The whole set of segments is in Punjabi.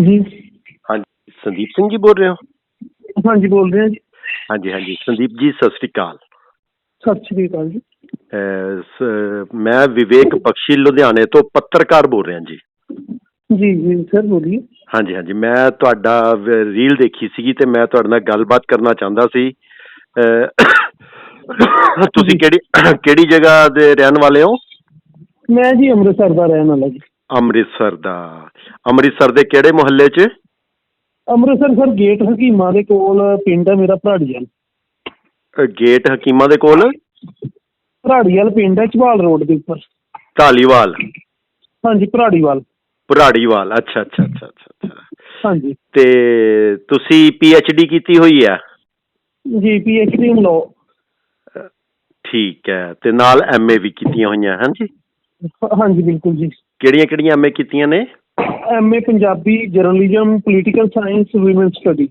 ਜੀ। ਹਾਂਜੀ ਸੰਦੀਪ ਸਿੰਘ ਜੀ ਬੋਲ ਰਹੇ ਹੋ? ਹਾਂਜੀ ਬੋਲ ਰਹੇ ਹਾਂ ਜੀ। ਹਾਂਜੀ ਹਾਂਜੀ। ਸੰਦੀਪ ਜੀ ਸਤਿ ਸ੍ਰੀ ਅਕਾਲ। ਸਤਿ ਸ਼੍ਰੀ ਅਕਾਲ ਜੀ। ਅਹ, ਸ- ਮੈਂ ਵਿਵੇਕ ਬਖਸ਼ੀ ਲੁਧਿਆਣੇ ਤੋਂ ਪੱਤਰਕਾਰ ਬੋਲ ਰਿਹਾ ਜੀ। ਜੀ ਜੀ ਸਰ ਬੋਲੀਏ। ਹਾਂਜੀ ਹਾਂਜੀ। ਮੈਂ ਤੁਹਾਡਾ ਵ- ਰੀਲ ਦੇਖੀ ਸੀਗੀ ਤੇ ਮੈਂ ਤੁਹਾਡੇ ਨਾਲ ਗੱਲਬਾਤ ਕਰਨਾ ਚਾਹੁੰਦਾ ਸੀ। ਅਹ, ਤੁਸੀਂ ਕਿਹੜੀ ਕਿਹੜੀ ਜਗ੍ਹਾ ਦੇ ਰਹਿਣ ਵਾਲੇ ਹੋ? ਮੈਂ ਜੀ ਅੰਮ੍ਰਿਤਸਰ ਦਾ ਰਹਿਣ ਵਾਲਾ ਜੀ। ਅੰਮ੍ਰਿਤਸਰ ਦਾ। ਅੰਮ੍ਰਿਤਸਰ ਦੇ ਕਿਹੜੇ ਮੁਹੱਲੇ 'ਚ? ਅੰਮ੍ਰਿਤਸਰ ਸਰ ਗੇਟ ਹਕੀਮਾਂ ਦੇ ਕੋਲ ਪਿੰਡ ਹੈ ਮੇਰਾ ਭਰਾੜੀਵਾਲ ਅਹ, ਗੇਟ ਹਕੀਮਾਂ ਦੇ ਕੋਲ? ਭਰਾੜੀਵਾਲ ਪਿੰਡ ਹੈ ਝਵਾਲ ਰੋਡ ਦੇ ਉੱਪਰ। ਢਾਲੀਵਾਲ। ਹਾਂਜੀ ਭਰਾੜੀਵਾਲ। ਪੁਰਾੜੀਵਾਲ ਅੱਛਾ ਅੱਛਾ ਅੱਛਾ ਅੱਛਾ ਅੱਛਾ। ਹਾਂਜੀ। ਤੇ ਤੁਸੀਂ ਪੀ ਐਚ ਡੀ ਕੀਤੀ ਹੋਈ ਹੈ? ਜੀ ਪੀ ਐਚ ਡੀ ਲਾਅ। ਠੀਕ ਹੈ ਤੇ ਨਾਲ ਐਮ ਏ ਵੀ ਕੀਤੀਆਂ ਹੋਈਆਂ ਹਨ ਜੀ? ਹਾਂਜੀ ਬਿਲਕੁਲ ਜੀ। ਕਿਹੜੀਆਂ ਕਿਹੜੀਆਂ ਐਮ ਏ ਕੀਤੀਆਂ ਨੇ? M A Punjabi journalism political science woman study.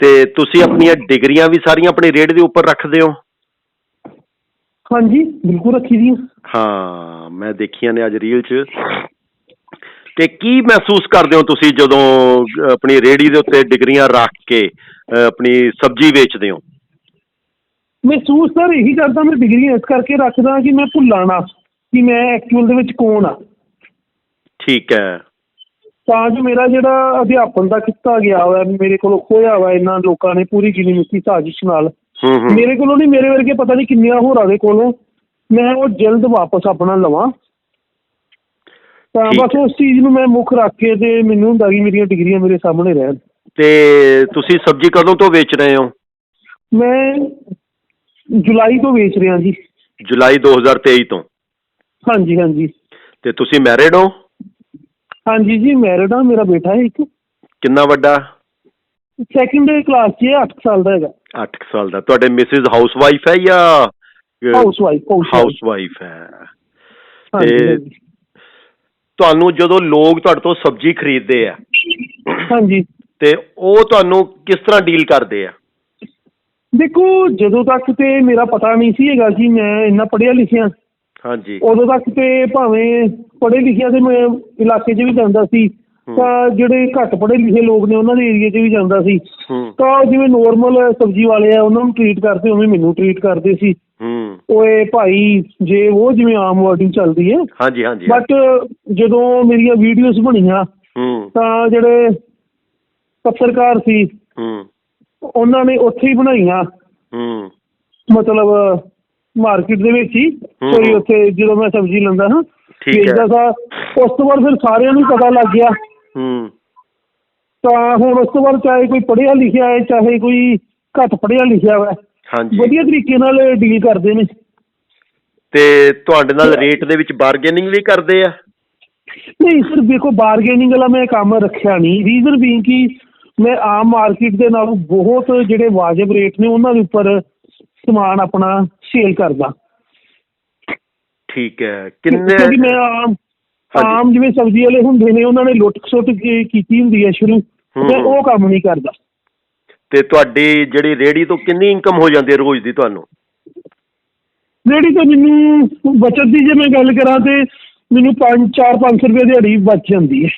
ਤੇ ਤੁਸੀਂ ਆਪਣੀਆਂ ਡਿਗਰੀਆਂ ਵੀ ਸਾਰੀਆਂ ਆਪਣੀ ਰੇਡ ਦੇ ਉੱਪਰ ਰੱਖਦੇ ਹੋ? ਹਾਂਜੀ ਬਿਲਕੁਲ ਰੱਖੀ ਦੀ ਹਾਂ ਮੈਂ ਦੇਖੀਆਂ ਨੇ ਅੱਜ ਰੀਲ 'ਚ। ਤੇ ਕੀ ਮਹਿਸੂਸ ਕਰਦੇ ਹੋ ਤੁਸੀਂ ਜਦੋਂ ਆਪਣੀ ਰੇੜੀ ਦੇ ਉੱਤੇ ਡਿਗਰੀਆਂ ਰੱਖ ਕੇ ਆਪਣੀ ਸਬਜ਼ੀ ਵੇਚਦੇ ਹੋ? ਮਹਿਸੂਸ ਸਰ ਇਹੀ ਕਰਦਾ ਮੈਂ ਡਿਗਰੀ ਇਸ ਕਰਕੇ ਰੱਖਦਾ ਕਿ ਮੈਂ ਭੁੱਲਾਂ ਨਾ। ਕਿ ਮੈਂ ਐਕਚੁਅਲ ਦੇ ਵਿੱਚ ਕੌਣ ਆ। ਠੀਕ ਹੈ। ਤਾਂ ਜੋ ਮੇਰਾ ਜਿਹੜਾ ਅਧਿਆਪਨ ਦਾ ਕੀਤਾ ਗਿਆ ਹੋਇਆ ਮੇਰੇ ਕੋਲੋਂ ਖੋਇਆ ਹੋਇਆ ਇਹਨਾਂ ਲੋਕਾਂ ਨੇ ਪੂਰੀ ਗਿਣੀ ਮਿੱਤੀ ਸਾਜ਼ਿਸ਼ ਨਾਲ ਹੂੰ ਹੂੰ। ਮੇਰੇ ਕੋਲੋਂ ਨਹੀਂ ਮੇਰੇ ਵਰਗੇ ਪਤਾ ਨਹੀਂ ਕਿੰਨਿਆਂ ਹੋਰਾਂ ਦੇ ਕੋਲੋਂ ਮੈਂ ਉਹ ਜਲਦ ਵਾਪਸ ਆਪਣਾ ਲਵਾਂ। ਤਾਂ ਬਸ ਉਸ ਚੀਜ਼ ਨੂੰ ਮੈਂ ਮੁੱਖ ਰੱਖ ਕੇ ਤੇ ਮੈਨੂੰ ਹੁੰਦਾ ਕਿ ਮੇਰੀਆਂ ਡਿਗਰੀਆਂ ਮੇਰੇ ਸਾਹਮਣੇ ਰਹਿਣ। ਤੇ ਤੁਸੀਂ ਸਬਜ਼ੀ ਕਦੋਂ ਤੋਂ ਵੇਚ ਰਹੇ ਹੋ? ਮੈਂ ਜੁਲਾਈ ਤੋਂ ਵੇਚ ਰਿਹਾ ਜੀ। ਜੁਲਾਈ 2023 ਤੋਂ। ਹਾਂਜੀ ਹਾਂਜੀ। ਤੇ ਤੁਸੀਂ ਮੈਰਿਡ ਹੋ? ਹਾਂਜੀ ਜੀ ਮੈਰਿਡ ਆ ਮੇਰਾ ਬੇਟਾ ਹੈ ਇੱਕ। ਕਿੰਨਾ ਵੱਡਾ? ਸੈਕਿੰਡ ਕਲਾਸ 'ਚ ਹੈ 8 ਸਾਲ ਦਾ ਹੈਗਾ। 8 ਸਾਲ ਦਾ। ਤੁਹਾਡੇ ਮਿਸਿਸ ਹਾਊਸ ਵਾਈਫ ਹੈ ਜਾਂ ਹਾਊਸ ਵਾਈਫ ਹਾਊਸ ਵਾਈਫ ਹੈ? ਤੇ। ਤੁਹਾਨੂੰ ਜਦੋਂ ਲੋਕ ਤੁਹਾਡੇ ਤੋਂ ਸਬਜ਼ੀ ਖਰੀਦਦੇ ਆ ਹਾਂਜੀ। ਤੇ ਉਹ ਤੁਹਾਨੂੰ ਕਿਸ ਤਰ੍ਹਾਂ ਡੀਲ ਕਰਦੇ ਆ? ਦੇਖੋ ਜਦੋਂ ਤੱਕ ਤੇ ਮੇਰਾ ਪਤਾ ਨਹੀਂ ਸੀ ਹੈਗਾ ਕਿ ਮੈਂ ਇੰਨਾ ਪੜ੍ਹਿਆ ਲਿਖਿਆ। ਹਾਂਜੀ। ਉਦੋਂ ਤੱਕ ਤੇ ਭਾਵੇਂ ਪੜ੍ਹੇ ਲਿਖਿਆ ਤੇ ਮੈਂ ਇਲਾਕੇ 'ਚ ਵੀ ਜਾਂਦਾ ਸੀ। ਤਾਂ ਜਿਹੜੇ ਘੱਟ ਪੜ੍ਹੇ ਲਿਖੇ ਲੋਕ ਨੇ ਉਹਨਾਂ ਦੇ ਏਰੀਆ 'ਚ ਵੀ ਜਾਂਦਾ ਸੀ। ਤਾਂ ਜਿਵੇਂ ਨੋਰਮਲ ਸਬਜ਼ੀ ਵਾਲੇ ਆ ਉਹਨਾਂ ਨੂੰ ਟ੍ਰੀਟ ਕਰਦੇ ਉਵੇਂ ਮੈਨੂੰ ਟ੍ਰੀਟ ਕਰਦੇ ਸੀ। ਓਏ ਭਾਈ ਜੇ ਉਹ ਜਿਵੇਂ ਆਮ ਵਰਡਿੰਗ ਚੱਲਦੀ ਹੈ। ਹਾਂਜੀ ਹਾਂਜੀ ਬਟ ਜਦੋਂ ਮੇਰੀਆਂ ਵੀਡੀਓਜ਼ ਬਣੀਆਂ ਤਾਂ ਜਿਹੜੇ ਪੱਤਰਕਾਰ ਸੀ ਹੂੰ। ਉਹਨਾਂ ਨੇ ਉੱਥੇ ਹੀ ਬਣਾਈਆਂ। ਹੂੰ। ਮਤਲਬ ਮਾਰਕੀਟ ਦੇ ਵਿੱਚ ਹੀ। ਕੋਈ ਉੱਥੇ ਜਦੋਂ ਮੈਂ ਸਬਜ਼ੀ ਲੈਂਦਾ ਹਾਂ ਠੀਕ ਹੈ। ਵੇਚਦਾ ਸਾਂ ਉਸ ਤੋਂ ਬਾਅਦ ਫਿਰ ਸਾਰਿਆਂ ਨੂੰ ਪਤਾ ਲੱਗ ਗਿਆ। ਹੂੰ। ਤਾਂ ਹੁਣ ਉਸ ਤੋਂ ਬਾਅਦ ਚਾਹੇ ਕੋਈ ਪੜ੍ਹਿਆ ਲਿਖਿਆ ਹੈ ਚਾਹੇ ਕੋਈ ਘੱਟ ਪੜ੍ਹਿਆ ਲਿਖਿਆ ਹੈ ਹਾਂਜੀ। ਵਧੀਆ ਤਰੀਕੇ ਨਾਲ ਡੀਲ ਕਰਦੇ ਨੇ। ਤੇ ਤੁਹਾਡੇ ਨਾਲ ਰੇਟ ਦੇ ਵਿੱਚ ਬਾਰਗੇਨਿੰਗ ਵੀ ਕਰਦੇ ਆ? ਨਹੀਂ ਸਰ ਦੇਖੋ ਬਾਰਗੇਨਿੰਗ ਵਾਲਾ ਮੈਂ ਕੰਮ ਰੱਖਿਆ ਨਹੀਂ। ਰੀਜ਼ਨ ਬੀਂਗ ਕਿ ਮੈਂ ਆਮ ਮਾਰਕੀਟ ਦੇ ਨਾਲੋਂ ਬਹੁਤ ਜਿਹੜੇ ਵਾਜਬ ਰੇਟ ਨੇ ਉਹਨਾਂ ਦੇ ਉੱਪਰ ਸਮਾਨ ਆਪਣਾ ਸੇਲ ਕਰਦਾ। ਠੀਕ ਹੈ। ਕਿੰਨੇ ਕਿਉਂਕਿ ਮੈਂ ਆਮ। ਆਮ ਜਿਵੇਂ ਸਬਜ਼ੀ ਵਾਲੇ ਹੁੰਦੇ ਨੇ ਉਹਨਾਂ ਨੇ ਲੁੱਟ ਖਸੁੱਟ ਕੀਤੀ ਹੁੰਦੀ ਹੈ ਸ਼ੁਰੂ। ਮੈਂ ਉਹ ਕੰਮ ਨਹੀਂ ਕਰਦਾ। ਤੇ ਤੁਹਾਡੀ ਜਿਹੜੀ ਰੇੜੀ ਤੋਂ ਕਿੰਨੀ ਇਨਕਮ ਹੋ ਜਾਂਦੀ ਹੈ ਰੋਜ਼ ਦੀ ਤੁਹਾਨੂੰ? ਜਿਹੜੀ ਤਾਂ ਮੈਨੂੰ ਬਚਤ ਦੀ ਜੇ ਮੈਂ ਗੱਲ ਕਰਾਂ ਤੇ ਮੈਨੂੰ 5 4 500 ਰੁਪਏ ਦਿਹਾੜੀ ਬਚ ਜਾਂਦੀ ਹੈ।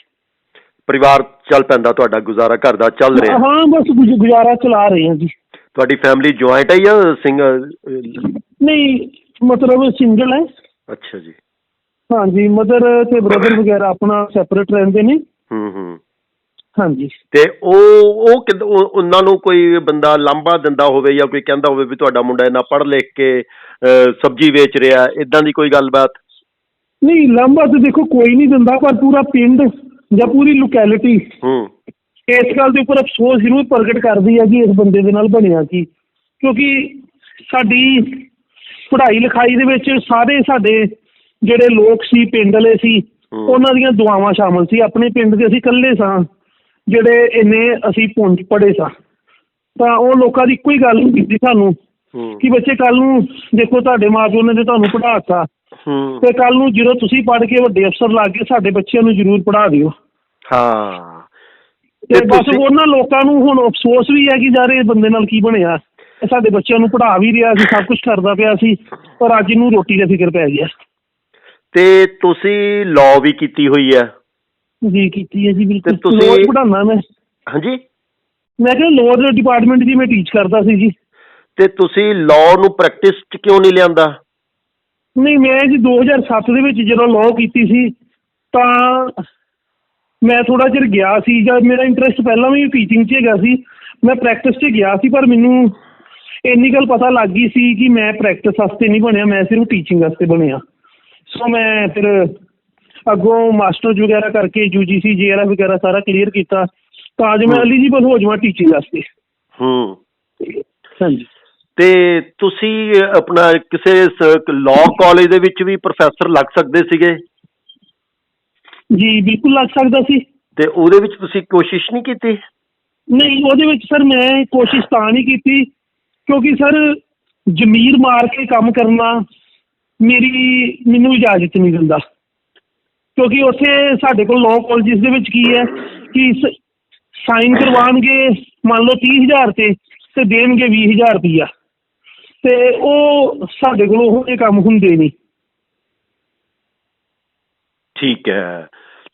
ਪਰਿਵਾਰ ਚੱਲ ਪੈਂਦਾ ਤੁਹਾਡਾ ਗੁਜ਼ਾਰਾ ਘਰ ਦਾ ਚੱਲ ਰਿਹਾ। ਹਾਂ ਬਸ ਗੁਜ਼- ਗੁਜ਼ਾਰਾ ਚਲਾ ਰਹੇ ਹਾਂ ਜੀ। ਤੁਹਾਡੀ ਫੈਮਿਲੀ ਜੁਆਇੰਟ ਹੈ ਜਾਂ ਸਿੰਗਲ ਨਹੀਂ ਮਤਲਬ ਸਿੰਗਲ ਹੈ। ਅੱਛਾ ਜੀ। ਹਾਂਜੀ ਮਦਰ ਤੇ ਬ੍ਰਦਰ ਵਗੈਰਾ ਆਪਣਾ ਸੈਪਰੇਟ ਰਹਿੰਦੇ ਨੇ। ਹੂੰ ਹੂੰ। ਹਾਂਜੀ। ਤੇ ਉਹ ਉਹ ਕਿੱਦ- ਉਹ- ਉਹਨਾਂ ਨੂੰ ਕੋਈ ਬੰਦਾ ਲਾਂਭਾ ਦਿੰਦਾ ਹੋਵੇ ਜਾਂ ਕੋਈ ਕਹਿੰਦਾ ਹੋਵੇ ਵੀ ਤੁਹਾਡਾ ਮੁੰਡਾ ਇੰਨਾ ਪੜ੍ਹ ਲਿਖ ਕੇ ਅਹ, ਸਬਜ਼ੀ ਵੇਚ ਰਿਹਾ ਇਦਾਂ ਦੀ ਕੋਈ ਗੱਲਬਾਤ? ਨਹੀਂ ਲਾਂਭਾ ਤੇ ਦੇਖੋ ਕੋਈ ਨਹੀਂ ਦਿੰਦਾ ਪਰ ਪੂਰਾ ਪਿੰਡ ਜਾਂ ਪੂਰੀ ਲੋਕੈਲਿਟੀ ਹੂੰ। ਇਸ ਗੱਲ ਦੇ ਉੱਪਰ ਅਫਸੋਸ ਜ਼ਰੂਰ ਪ੍ਰਗਟ ਕਰਦੀ ਹੈ ਕਿ ਇਸ ਬੰਦੇ ਦੇ ਨਾਲ ਬਣਿਆ ਕੀ। ਕਿਉਂਕਿ ਸਾਡੀ ਪੜ੍ਹਾਈ ਲਿਖਾਈ ਦੇ ਵਿੱਚ ਸਾਰੇ ਸਾਡੇ ਜਿਹੜੇ ਲੋਕ ਸੀ ਪਿੰਡ ਵਾਲੇ ਸੀ। ਉਹਨਾਂ ਦੀਆਂ ਦੁਆਵਾਂ ਸ਼ਾਮਲ ਸੀ। ਆਪਣੇ ਪਿੰਡ ਦੇ ਅਸੀਂ ਇਕੱਲੇ ਸਾਂ ਜਿਹੜੇ ਇੰਨੇ ਅਸੀਂ ਪੁੰਜ ਪੜੇ ਸਾਂ। ਤਾਂ ਉਹ ਲੋਕਾਂ ਦੀ ਇੱਕੋ ਹੀ ਗੱਲ ਸੀ ਸਾਨੂੰ ਕਿ ਬੱਚੇ ਕੱਲ ਨੂੰ ਦੇਖੋ ਤੁਹਾਡੇ ਮਾਪਿਓ ਨੇ ਤੇ ਤੁਹਾਨੂੰ ਪੜ੍ਹਾਤਾ ਹੂੰ। ਤੇ ਕੱਲ ਨੂੰ ਜਦੋਂ ਤੁਸੀਂ ਪੜ੍ਹ ਕੇ ਵੱਡੇ ਅਫਸਰ ਲੱਗ ਗਏ ਸਾਡੇ ਬੱਚਿਆਂ ਨੂੰ ਜ਼ਰੂਰ ਪੜ੍ਹਾ ਦਿਓ। ਹਾਂ। ਤੇ ਬਸ ਉਹਨਾਂ ਲੋਕਾਂ ਨੂੰ ਹੁਣ ਅਫਸੋਸ ਵੀ ਹੈ ਕਿ ਯਾਰ ਇਹ ਬੰਦੇ ਨਾਲ ਕੀ ਬਣਿਆ। ਸਾਡੇ ਬੱਚਿਆਂ ਨੂੰ ਪੜ੍ਹਾ ਵੀ ਰਿਹਾ ਸੀ ਸਭ ਕੁਝ ਕਰਦਾ ਪਿਆ ਸੀ ਪਰ ਅੱਜ ਇਹਨੂੰ ਰੋਟੀ ਦਾ ਫਿਕਰ ਪੈ ਗਿਆ। ਤੇ ਤੁਸੀਂ ਲਾਅ ਵੀ ਕੀਤੀ ਹੋਈ ਹੈ। ਜੀ ਕੀਤੀ ਹੈ ਜੀ ਬਿਲਕੁਲ। ਤੁਸੀਂ- ਪੜਾਉਣਾ ਮੈਂ। ਹਾਂਜੀ? ਮੈਂ ਕਿਹਾ ਲੋਅ ਡਿਪਾਰਟਮੈਂਟ ਦੀ ਮੈਂ ਟੀਚ ਕਰਦਾ ਸੀ ਜੀ। ਤੇ ਤੁਸੀਂ ਲਾਅ ਨੂੰ ਪ੍ਰੈਕਟਿਸ 'ਚ ਕਿਉਂ ਨਹੀਂ ਲਿਆਂਦਾ? ਨਹੀਂ ਮੈਂ ਜੀ 2007 ਦੇ ਵਿੱਚ ਜਦੋਂ ਲਾਅ ਕੀਤੀ ਸੀ ਤਾਂ ਮੈਂ ਥੋੜਾ ਚਿਰ ਗਿਆ ਸੀ ਜਦ ਮੇਰਾ ਇੰਟਰਸਟ ਪਹਿਲਾਂ ਵੀ ਟੀਚਿੰਗ 'ਚ ਹੈਗਾ ਸੀ ਮੈਂ ਪ੍ਰੈਕਟਿਸ 'ਚ ਗਿਆ ਸੀ ਪਰ ਮੈਨੂੰ ਇੰਨੀ ਗੱਲ ਪਤਾ ਲੱਗ ਗਈ ਸੀ ਕਿ ਮੈਂ ਪ੍ਰੈਕਟਿਸ ਵਾਸਤੇ ਨਹੀਂ ਬਣਿਆ ਮੈਂ ਸਿਰਫ ਟੀਚਿੰਗ ਵਾਸਤੇ ਬਣਿਆ। ਸੋ ਮੈਂ ਫਿਰ ਅੱਗੋਂ ਮਾਸਟਰਜ਼ ਵਗੈਰਾ ਕਰਕੇ ਯੂਜੀਸੀ ਜੇਆਰਐਫ ਵਗੈਰਾ ਸਾਰਾ ਕਲੀਅਰ ਕੀਤਾ ਤਾਂ ਜੋ ਮੈਂ। ਐਲੀਜੀਬਲ ਹੋ ਜਾਵਾਂ ਟੀਚਿੰਗ ਵਾਸਤੇ। ਹੂੰ। ਹਾਂਜੀ। ਤੇ ਤੁਸੀਂ ਆਪਣਾ ਕਿਸੇ ਲਾਅ ਕਾਲਜ ਦੇ ਵਿੱਚ ਵੀ ਪ੍ਰੋਫੈਸਰ ਲੱਗ ਸਕਦੇ ਸੀਗੇ? ਜੀ ਬਿਲਕੁਲ ਲੱਗ ਸਕਦਾ ਸੀ। ਤੇ ਉਹਦੇ ਵਿੱਚ ਤੁਸੀਂ ਕੋਸ਼ਿਸ਼ ਨਹੀਂ ਕੀਤੀ? ਨਹੀਂ ਉਹਦੇ ਵਿੱਚ ਸਰ ਮੈਂ ਕੋਸ਼ਿਸ਼ ਤਾਂ ਨਹੀਂ ਕੀਤੀ ਕਿਉਂਕਿ ਸਰ ਜ਼ਮੀਰ ਮਾਰ ਕੇ ਕੰਮ ਕਰਨਾ ਮੇਰੀ ਮੈਨੂੰ ਇਜਾਜ਼ਤ ਨਹੀਂ ਦਿੰਦਾ। ਕਿਉਂਕਿ ਉੱਥੇ ਸਾਡੇ ਕੋਲ ਲਾਅ ਕਾਲਜਿਸ ਦੇ ਵਿੱਚ ਕੀ ਹੈ ਕਿ ਸਾਈਨ ਕਰਵਾਉਣਗੇ ਮੰਨ ਲਓ 30000 ਤੇ ਤੇ ਦੇਣਗੇ 20000 ਰੁਪਈਆ। ਤੇ ਉਹ ਸਾਡੇ ਕੋਲ ਉਹ ਕੰਮ ਹੁੰਦੇ ਨਹੀਂ। ਠੀਕ ਹੈ।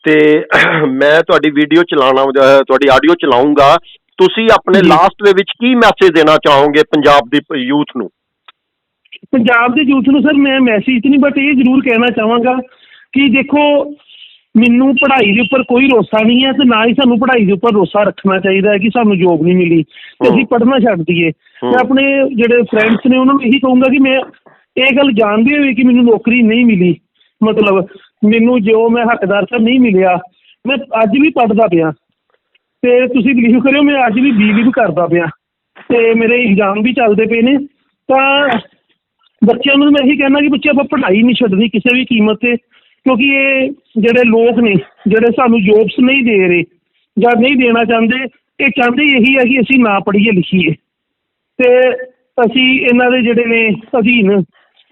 ਤੇ ਮੈਂ ਤੁਹਾਡੀ ਵੀਡੀਓ ਚਲਾਉਣਾ ਅਹ ਤੁਹਾਡੀ ਆਡੀਓ ਚਲਾਉਂਗਾ ਤੁਸੀਂ ਆਪਣੇ। ਲਾਸਟ ਦੇ ਵਿੱਚ ਕੀ ਮੈਸੇਜ ਦੇਣਾ ਚਾਹੋਗੇ ਪੰਜਾਬ ਦੀ ਯੂਥ ਨੂੰ ਪੰਜਾਬ ਦੇ ਯੂਥ ਨੂੰ ਸਰ ਮੈਂ ਮੈਸੇਜ ਨਹੀਂ ਬਟ ਇਹ ਜ਼ਰੂਰ ਕਹਿਣਾ ਚਾਹਾਂਗਾ ਕਿ ਦੇਖੋ ਮੈਨੂੰ ਪੜ੍ਹਾਈ ਦੇ ਉੱਪਰ ਕੋਈ ਰੋਸਾ ਨਹੀਂ ਹੈ ਤੇ ਨਾ ਹੀ ਸਾਨੂੰ ਪੜ੍ਹਾਈ ਦੇ ਉੱਪਰ ਰੋਸਾ ਰੱਖਣਾ ਚਾਹੀਦਾ ਹੈ ਕਿ ਸਾਨੂੰ ਜੋਬ ਨਹੀਂ ਮਿਲੀ ਤੇ ਅਸੀਂ। ਪੜ੍ਹਨਾ ਛੱਡ ਦਈਏ। ਮੈਂ ਆਪਣੇ ਜਿਹੜੇ ਫਰੈਂਡਸ ਨੇ ਉਹਨਾਂ ਨੂੰ ਇਹੀ ਕਹੂੰਗਾ ਕਿ ਮੈਂ ਇਹ ਗੱਲ ਜਾਣਦੇ ਹੋਏ ਕਿ ਮੈਨੂੰ ਨੌਕਰੀ ਨਹੀਂ ਮਿਲੀ ਮਤਲਬ ਮੈਨੂੰ ਜੋ ਮੈਂ ਹੱਕਦਾਰ ਤਾਂ ਨਹੀਂ ਮਿਲਿਆ, ਮੈਂ ਅੱਜ ਵੀ ਪੜ੍ਹਦਾ ਪਿਆ। ਤੇ ਤੁਸੀਂ ਬਿਲੀਵ ਕਰਿਓ, ਮੈਂ ਅੱਜ ਵੀ ਬੀਵੀ ਵੀ ਕਰਦਾ ਪਿਆ। ਤੇ ਮੇਰੇ ਇਗਜ਼ਾਮ ਵੀ ਚੱਲਦੇ ਪਏ ਨੇ। ਤਾਂ ਬੱਚਿਆਂ ਨੂੰ ਮੈਂ ਇਹੀ ਕਹਿਣਾ ਕਿ ਬੱਚੇ, ਆਪਾਂ ਪੜ੍ਹਾਈ ਨਹੀਂ ਛੱਡਣੀ ਕਿਸੇ ਵੀ ਕੀਮਤ ਤੇ, ਕਿਉਂਕਿ ਇਹ ਜਿਹੜੇ ਲੋਕ ਨੇ, ਜਿਹੜੇ ਸਾਨੂੰ ਜੋਬਸ ਨਹੀਂ ਦੇ ਰਹੇ ਜਾਂ ਨਹੀਂ ਦੇਣਾ ਚਾਹੁੰਦੇ, ਇਹ ਚਾਹੁੰਦੇ ਇਹੀ ਹੈ ਕਿ ਅਸੀਂ ਨਾ ਪੜ੍ਹੀਏ, ਲਿਖੀਏ। ਤੇ ਅਸੀਂ ਇਹਨਾਂ ਦੇ ਜਿਹੜੇ ਨੇ ਅਧੀਨ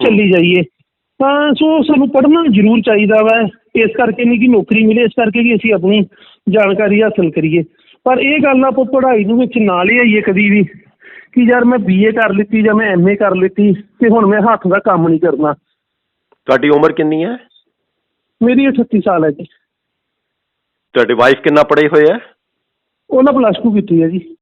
ਚੱਲੀ ਜਾਈਏ। ਤਾਂ ਸੋ ਸਾਨੂੰ ਪੜ੍ਹਨਾ ਜ਼ਰੂਰ ਚਾਹੀਦਾ ਵਾ। ਇਸ ਕਰਕੇ ਨਹੀਂ ਕਿ ਨੌਕਰੀ ਮਿਲੇ ਇਸ ਕਰਕੇ ਕਿ ਅਸੀਂ ਆਪਣੀ ਜਾਣਕਾਰੀ ਹਾਸਲ ਕਰੀਏ। ਪਰ ਇਹ ਗੱਲ ਆਪਾਂ ਪੜ੍ਹਾਈ ਨੂੰ ਵਿੱਚ ਨਾ ਲਿਆਈਏ ਕਦੀ ਵੀ। ਕਿ ਯਾਰ ਮੈਂ ਬੀਏ ਕਰ ਲਿੱਤੀ ਜਾਂ ਮੈਂ ਐਮਏ ਕਰ ਲਿੱਤੀ ਤੇ ਹੁਣ ਮੈਂ ਹੱਥ ਦਾ ਕੰਮ ਨਹੀਂ ਕਰਨਾ। ਤੁਹਾਡੀ ਉਮਰ ਕਿੰਨੀ ਹੈ? ਮੇਰੀ 38 ਸਾਲ ਹੈ ਜੀ। ਤੁਹਾਡੇ ਵਾਈਫ ਕਿੰਨਾ ਪੜ੍ਹੇ ਹੋਏ ਹੈ? ਉਹਨਾਂ ਪਲੱਸ 2 ਕੀਤੀ ਹੈ ਜੀ।